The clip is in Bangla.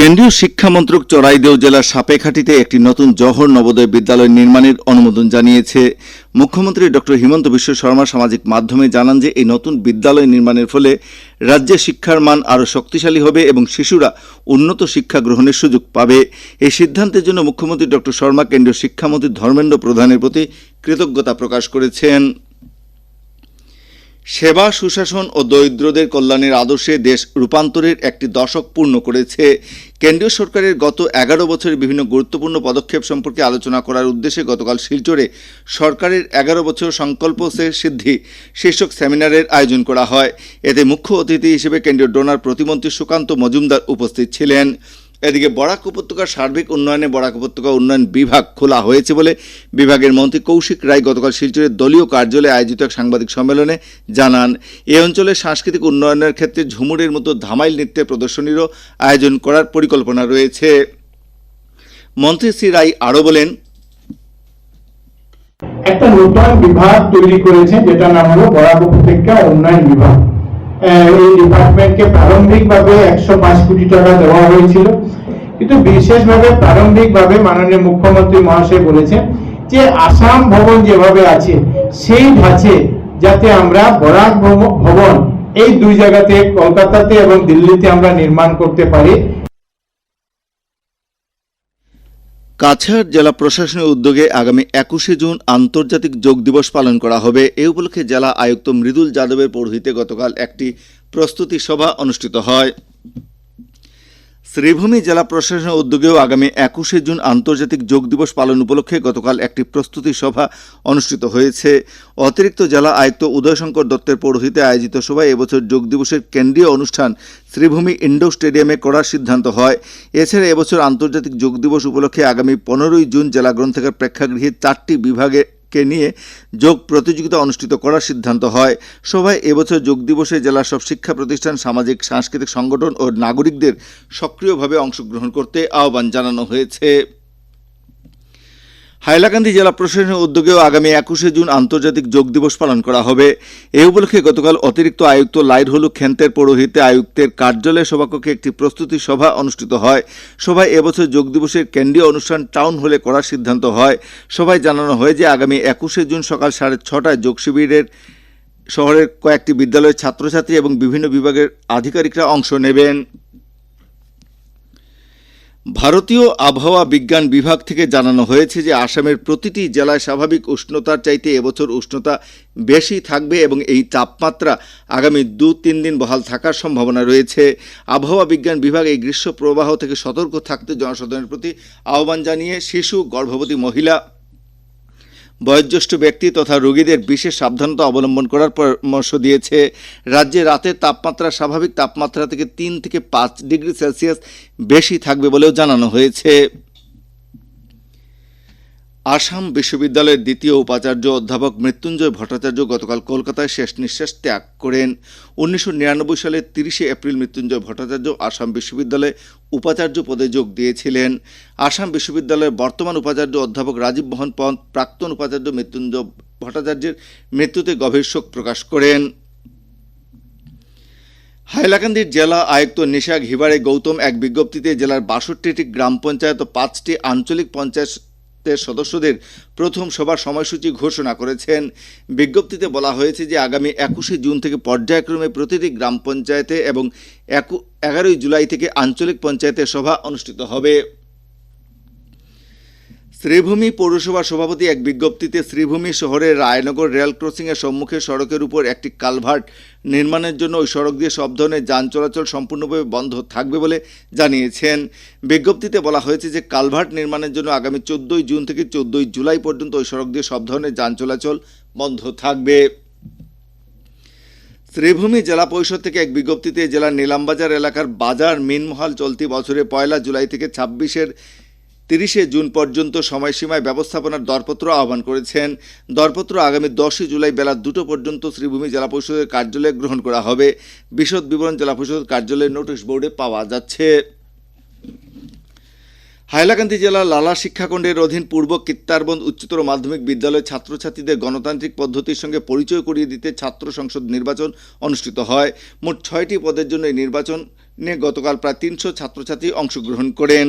কেন্দ্রীয় শিক্ষামন্ত্রক চড়াইদেও জেলার সাপেখাটিতে একটি নতুন জহর নবোদয় বিদ্যালয় নির্মাণের অনুমোদন জানিয়েছে। মুখ্যমন্ত্রী ডক্টর হিমন্ত বিশ্ব শর্মা সামাজিক মাধ্যমে জানান যে, এই নতুন বিদ্যালয় নির্মাণের ফলে রাজ্যে শিক্ষার মান আরও শক্তিশালী হবে এবং শিশুরা উন্নত শিক্ষা গ্রহণের সুযোগ পাবে। এই সিদ্ধান্তের জন্য মুখ্যমন্ত্রী ডক্টর শর্মা কেন্দ্রীয় শিক্ষামন্ত্রী ধর্মেন্দ্র প্রধানের প্রতি কৃতজ্ঞতা প্রকাশ করেছেন। সেবা, সুশাসন ও দরিদ্রদের কল্যাণের আদর্শে দেশ রূপান্তরের একটি দশক পূর্ণ করেছে। কেন্দ্রীয় সরকারের গত এগারো বছরের বিভিন্ন গুরুত্বপূর্ণ পদক্ষেপ সম্পর্কে আলোচনা করার উদ্দেশ্যে গতকাল শিলচরে সরকারের এগারো বছর সংকল্প সে সিদ্ধি শীর্ষক সেমিনারের আয়োজন করা হয়। এতে মুখ্য অতিথি হিসেবে কেন্দ্রীয় ডোনার প্রতিমন্ত্রী সুকান্ত মজুমদার উপস্থিত ছিলেন। এদিকে বরাক উপত্যকার সার্বিক উন্নয়নে বরাক উপত্যকা উন্নয়ন বিভাগ খোলা হয়েছে বলে বিভাগের মন্ত্রী কৌশিক রায় গতকাল শিলচরের দলীয় কার্যালয়ে আয়োজিত এক সাংবাদিক সম্মেলনে জানান, এ অঞ্চলের সাংস্কৃতিক উন্নয়নের ক্ষেত্রে ঝুমুরের মতো ধামাইল নৃত্যের প্রদর্শনীরও আয়োজন করার পরিকল্পনা রয়েছে। মন্ত্রী শ্রী রায় আরও বলেন, একটা নতুন বিভাগ তৈরি করেছে যেটা নাম হলো বরাক উপত্যকা উন্নয়ন বিভাগ। এই ডিপার্টমেন্টকে প্রারম্ভিকভাবে একশো পাঁচ কোটি টাকা দেওয়া হয়েছিল। কিন্তু বিশেষভাবে প্রারম্ভিকভাবে মাননীয় মুখ্যমন্ত্রী মহাশয় বলেছেন যে আসাম ভবন যেভাবে আছে, সেই ধাঁচে যাতে আমরা বরাক ভব- ভবন এই দুই জায়গাতে, কলকাতাতে এবং দিল্লিতে আমরা নির্মাণ করতে পারি। কাছাড় জেলা প্রশাসনের উদ্যোগে আগামী একুশে জুন আন্তর্জাতিক যোগ দিবস পালন করা হবে। এ উপলক্ষে জেলা আয়ুক্ত মৃদুল যাদবের পৌরহিতে গতকাল একটি প্রস্তুতি সভা অনুষ্ঠিত হয়। শ্রীভূমি জেলা প্রশাসনের উদ্যোগেও আগামী একুশে জুন আন্তর্জাতিক যোগ দিবস পালন উপলক্ষে গতকাল একটি প্রস্তুতি সভা অনুষ্ঠিত হয়েছে। অতিরিক্ত জেলা আয়ুক্ত উদয়শঙ্কর দত্তের পৌরহিতে আয়োজিত সভায় এবছর যোগ দিবসের কেন্দ্রীয় অনুষ্ঠান শ্রীভূমি ইন্ডোর স্টেডিয়ামে করার সিদ্ধান্ত হয়। এছাড়া এবছর আন্তর্জাতিক যোগ দিবস উপলক্ষে আগামী পনেরোই জুন জেলা গ্রন্থাগার প্রেক্ষাগৃহে চারটি বিভাগে কে নিয়ে যোগ প্রতিযোগিতা অনুষ্ঠিত করার সিদ্ধান্ত হয়। সভায় এবছর যোগ দিবসে জেলার সব শিক্ষা প্রতিষ্ঠান, সামাজিক, সাংস্কৃতিক সংগঠন ও নাগরিকদের সক্রিয়ভাবে অংশগ্রহণ করতে আহ্বান জানানো হয়েছে। হাইলাকান্দি জেলা প্রশাসনের উদ্যোগেও আগামী একুশে জুন আন্তর্জাতিক যোগ দিবস পালন করা হবে। এ উপলক্ষে গতকাল অতিরিক্ত আয়ুক্ত লাইরহলু খেন্তের পৌরোহিতে আয়ুক্তের কার্যালয় সভাকক্ষে একটি প্রস্তুতি সভা অনুষ্ঠিত হয়। সভায় এবছর যোগ দিবসের কেন্দ্রীয় অনুষ্ঠান টাউন হলে করার সিদ্ধান্ত হয়। সভায় জানানো হয় যে আগামী একুশে জুন সকাল সাড়ে ছটায় যোগ শিবিরের শহরের কয়েকটি বিদ্যালয়ের ছাত্রছাত্রী এবং বিভিন্ন বিভাগের আধিকারিকরা অংশ নেবেন। ভারতীয় আবহাওয়া বিজ্ঞান বিভাগ থেকে জানানো হয়েছে যে আসামের প্রতিটি জেলায় স্বাভাবিক উষ্ণতার চাইতে এবছর উষ্ণতা বেশি থাকবে এবং এই তাপমাত্রা আগামী দু তিন দিন বহাল থাকার সম্ভাবনা রয়েছে। আবহাওয়া বিজ্ঞান বিভাগ এই গ্রীষ্ম প্রবাহ থেকে সতর্ক থাকতে জনসাধারণের প্রতি আহ্বান জানিয়ে শিশু, গর্ভবতী মহিলা বয়োজ্যেষ্ঠ ব্যক্তি তথা রোগীদের বিশেষ সাবধানতা অবলম্বন করার পরামর্শ দিয়েছে। রাজ্যে রাতের তাপমাত্রা স্বাভাবিক তাপমাত্রা থেকে তিন থেকে পাঁচ ডিগ্রি সেলসিয়াস বেশি থাকবে বলেও জানানো হয়েছে। আসাম বিশ্ববিদ্যালয়ের দ্বিতীয় উপাচার্য অধ্যাপক মৃত্যুঞ্জয় ভট্টাচার্য গতকাল কলকাতায় শেষ নিঃশ্বাস ত্যাগ করেন। উনিশশো নিরানব্বই সালের তিরিশে এপ্রিল মৃত্যুঞ্জয় ভট্টাচার্য আসাম বিশ্ববিদ্যালয়ে উপাচার্য পদে যোগ দিয়েছিলেন। আসাম বিশ্ববিদ্যালয়ের বর্তমান উপাচার্য অধ্যাপক রাজীব মোহন পন্ত প্রাক্তন উপাচার্য মৃত্যুঞ্জয় ভট্টাচার্যের মৃত্যুতে গভীর শোক প্রকাশ করেন। হাইলাকান্দির জেলা আয়ুক্ত নিশা ঘিবারে গৌতম এক বিজ্ঞপ্তিতে জেলার বাষট্টিটি গ্রাম পঞ্চায়েত ও পাঁচটি আঞ্চলিক পঞ্চায়েতের সদস্যদের প্রথম সভার সময়সূচি ঘোষণা করেছেন। বিজ্ঞপ্তিতে বলা হয়েছে যে আগামী একুশে জুন থেকে পর্যায়ক্রমে প্রতিটি গ্রাম পঞ্চায়েতে এবং এগারোই জুলাই থেকে আঞ্চলিক পঞ্চায়েতের সভা অনুষ্ঠিত হবে। শ্রীভূমি পৌরসভা সভাপতি এক বিজ্ঞপ্তিতে শ্রীভূমি শহরের রায়নগর রেল ক্রসিংয়ের সম্মুখে সড়কের উপর একটি কালভার্ট নির্মাণের জন্য ওই সড়ক দিয়ে সব ধরনের যান চলাচল সম্পূর্ণভাবে বন্ধ থাকবে বলে জানিয়েছেন। বিজ্ঞপ্তিতে বলা হয়েছে যে কালভার্ট নির্মাণের জন্য আগামী চোদ্দোই জুন থেকে চোদ্দোই জুলাই পর্যন্ত ওই সড়ক দিয়ে সব ধরনের যান চলাচল বন্ধ থাকবে। শ্রীভূমি জেলা পরিষদ থেকে এক বিজ্ঞপ্তিতে জেলার নীলামবাজার এলাকার বাজার মিনমহাল চলতি বছরে পয়লা জুলাই থেকে ছাব্বিশের তিরিশে জুন পর্যন্ত সময়সীমায় ব্যবস্থাপনার দরপত্র আহ্বান করেছেন। দরপত্র আগামী দশই জুলাই বেলা দুটো পর্যন্ত শ্রীভূমি জেলা পরিষদের কার্যালয়ে গ্রহণ করা হবে। বিশদ বিবরণ জেলা পরিষদ কার্যালয়ের নোটিশ বোর্ডে পাওয়া যাচ্ছে। হাইলাকান্দি জেলার লালা শিক্ষাখণ্ডের অধীন পূর্ব কিত্তারবন্দ উচ্চতর মাধ্যমিক বিদ্যালয়ের ছাত্রছাত্রীদের গণতান্ত্রিক পদ্ধতির সঙ্গে পরিচয় করিয়ে দিতে ছাত্র সংসদ নির্বাচন অনুষ্ঠিত হয়। মোট ছয়টি পদের জন্য এই নির্বাচনে গতকাল প্রায় তিনশো ছাত্রছাত্রী অংশগ্রহণ করেন।